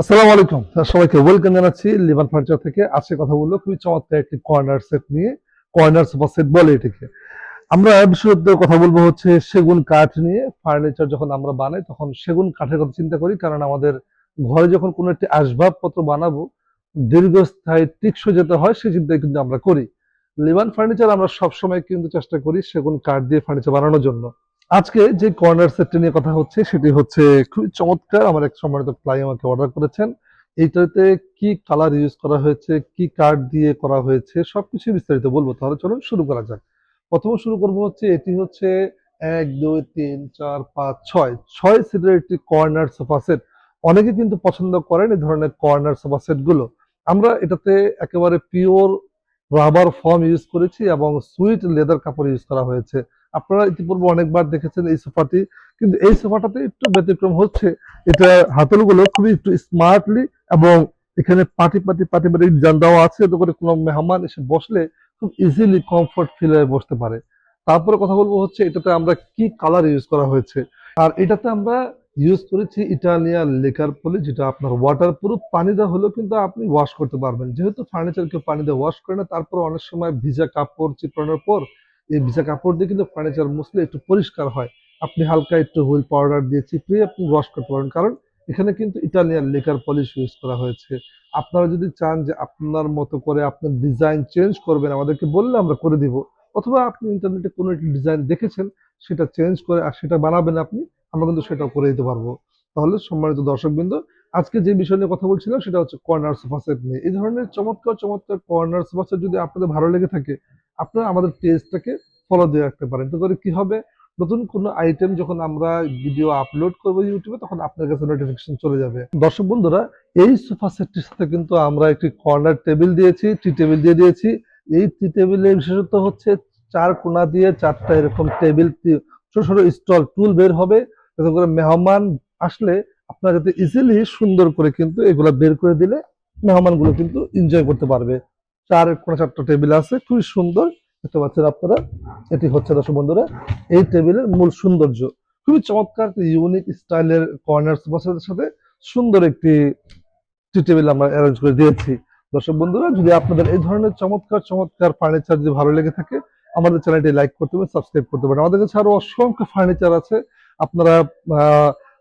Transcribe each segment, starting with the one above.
আসসালামু আলাইকুম। সবাইকে ওয়েলকাম জানাচ্ছি। লিভান ফার্নিচার থেকে আজকে কথা বলব। খুবই চমৎকার একটি কর্নার সেট নিয়ে। কর্নার সোফা সেট বলে এটিকে। আমরা বিশেষত কথা বলব হচ্ছে সেগুন কাঠ নিয়ে। ফার্নিচার যখন আমরা বানাই, তখন সেগুন কাঠের কথা চিন্তা করি। কারণ আমাদের ঘরে যখন কোনো একটি আসবাবপত্র বানাবো, দীর্ঘস্থায়ী টিকসই যেতে হয়, সেই চিন্তাই কিন্তু আমরা করি। লিভান ফার্নিচার আমরা সবসময় কিন্তু চেষ্টা করি সেগুন কাঠ দিয়ে ফার্নিচার বানানোর জন্য। আজকে যে কর্নার সেটটি নিয়ে কথা হচ্ছে, সেটি হচ্ছে খুবই চমৎকার। আমার এক সম্মানিত ক্লাই আমাকে অর্ডার করেছেন। এইটাতে কি কালার ইউজ করা হয়েছে, কি কার্ড দিয়ে করা হয়েছে, সবকিছু বিস্তারিত বলব। তাহলে চলুন শুরু করা যাক। প্রথমে শুরু করব হচ্ছে, এটি হচ্ছে এক, দুই, তিন, চার, পাঁচ, ছয়। ছয় সিটের একটি কর্নার সোফা সেট অনেকে কিন্তু পছন্দ করেন এই ধরনের কর্নার সোফা সেটগুলো আমরা এটাতে একেবারে পিওর রাবার ফর্ম ইউজ করেছি এবং সুইট লেদার কাপড় ইউজ করা হয়েছে। আপনারা ইতিপূর্বে অনেকবার দেখেছেন এই সোফাটি, কিন্তু এই সোফাটাতে একটু ব্যতিক্রম হচ্ছে। এটা হাতলগুলো খুবই একটু স্মার্টলি এবং এখানে পাটি পাটি পাটি পাটি ডিজাইন দেওয়া আছে, এতে করে কোনো মেহমান এসে বসলে খুব ইজিলি কমফোর্ট ফিল হয়ে বসতে পারে। তারপরে কথা বলব হচ্ছে, এটাতে আমরা কি কালার ইউজ করা হয়েছে। আর এটাতে আমরা ইউজ করেছি ইটালিয়ান লেকার পলি যেটা আপনার ওয়াটার প্রুফ পানি দেওয়া হলেও কিন্তু আপনি ওয়াশ করতে পারবেন। যেহেতু ফার্নিচার কেউ পানি দিয়ে ওয়াশ করে না, তারপর অনেক সময় ভিজা কাপড়, চিপড়ানোর পর এই ভিজা কাপড় দিয়ে কিন্তু ফার্নিচার মুছলে একটু পরিষ্কার হয়। আপনি হালকা একটু হুইল পাউডার দিয়ে চিপিয়ে আপনি ওয়াশ করতে পারেন। কারণ এখানে কিন্তু ইটালিয়ান লেকার পলিশ ইউজ করা হয়েছে। আপনারা যদি চান যে আপনার মতো করে আপনার ডিজাইন চেঞ্জ করবেন, আমাদেরকে বললে আমরা করে দিব। অথবা আপনি ইন্টারনেটে কোনো একটি ডিজাইন দেখেছেন, সেটা চেঞ্জ করে আর সেটা বানাবেন আপনি, আমরা কিন্তু সেটাও করে দিতে পারব। তাহলে সম্মানিত দর্শকবৃন্দ, আজকে যে বিষয় নিয়ে কথা বলছিলাম, সেটা হচ্ছে কর্নার সোফা সেট নিয়ে। এই ধরনের চমৎকার চমৎকার কর্নার সোফা সেট যদি আপনাদের ভালো লেগে থাকে আপনারা আমাদের পেজটাকে ফলো দিয়ে রাখতে পারেন। তো করে কি হবে? নতুন কোনো আইটেম যখন আমরা ভিডিও আপলোড করব ইউটিউবে তখন আপনার কাছে নোটিফিকেশন চলে যাবে। দর্শক বন্ধুরা, এই সোফা সেটটির সাথে কিন্তু আমরা একটি কর্নার টেবিল দিয়েছি টি টেবিল দিয়ে দিয়েছি। এই টি টেবিলের বিশেষত্ব হচ্ছে চার কোনা দিয়ে চারটা এরকম টেবিল ছোট ছোট স্টল টুল বের হবে। যাতে করে মেহমান আসলে আপনারা যাতে ইজিলি সুন্দর করে কিন্তু এগুলা বের করে দিলে মেহমানগুলো কিন্তু এনজয় করতে পারবে। চার কোনা চারটা টেবিল আছে, খুবই সুন্দর। দেখতে পাচ্ছেন আপনারা? এটি হচ্ছে দর্শক বন্ধুরা, এই টেবিলের মূল সৌন্দর্য। খুবই চমৎকার ইউনিক স্টাইলের কর্নার সোফাসেটের সাথে সুন্দর একটি টি টেবিল আমরা অ্যারেঞ্জ করে দিয়েছি। দর্শক বন্ধুরা, যদি আপনাদের এই ধরনের চমৎকার চমৎকার ফার্নিচার যদি ভালো লেগে থাকে, আমাদের চ্যানেলটি লাইক করতে পারেন সাবস্ক্রাইব করতে পারেন আমাদের কাছে আরও অসংখ্য ফার্নিচার আছে। আপনারা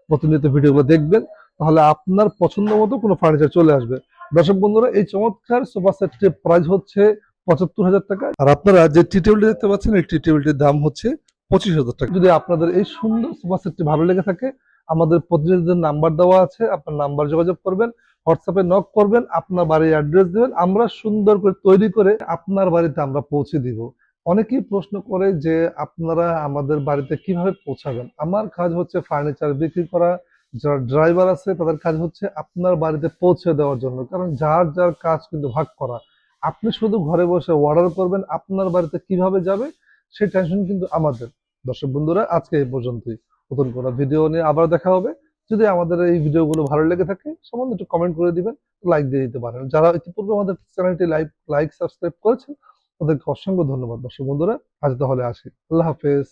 প্রতিনিয়ত ভিডিওগুলো দেখবেন, তাহলে আপনার পছন্দ মতো কোনো ফার্নিচার চলে আসবে। দর্শক বন্ধুরা, এই চমৎকার সোফা সেটটির প্রাইস হচ্ছে পঁচাত্তর হাজার টাকা। আর আপনারা যে টি টেবিলটি দেখতে পাচ্ছেন এই টি টেবিলটির দাম হচ্ছে পঁচিশ হাজার টাকা। যদি আপনাদের এই সুন্দর সোফা সেটটি ভালো লেগে থাকে আমাদের প্রতিনিধিদের নাম্বার দেওয়া আছে আপনার নাম্বার যোগাযোগ করবেন হোয়াটসঅ্যাপে নক করবেন আপনার বাড়ির অ্যাড্রেস দেবেন আমরা সুন্দর করে তৈরি করে আপনার বাড়িতে আমরা পৌঁছে দিব। অনেকেই প্রশ্ন করে যে আপনারা আমাদের বাড়িতে কীভাবে পৌঁছাবেন? আমার কাজ হচ্ছে ফার্নিচার বিক্রি করা যারা ড্রাইভার আছে তাদের কাজ হচ্ছে আপনার বাড়িতে পৌঁছে দেওয়ার জন্য কারণ যার যার কাজ কিন্তু ভাগ করা। আপনি শুধু ঘরে বসে অর্ডার করবেন, আপনার বাড়িতে কীভাবে যাবে, সেই টেনশন কিন্তু আমাদের। দর্শক বন্ধুরা, আজকে এই পর্যন্তই। নতুন কোনো ভিডিও নিয়ে আবার দেখা হবে। যদি আমাদের এই ভিডিওগুলো ভালো লেগে থাকে, সম্বন্ধে একটু কমেন্ট করে দিবেন লাইক দিয়ে দিতে পারেন। যারা ইতিপূর্বে আমাদের চ্যানেলটি লাইক লাইক সাবস্ক্রাইব করেছেন, তাদেরকে অসংখ্য ধন্যবাদ। দর্শক বন্ধুরা, আজ তাহলে আসি। আল্লাহ হাফেজ।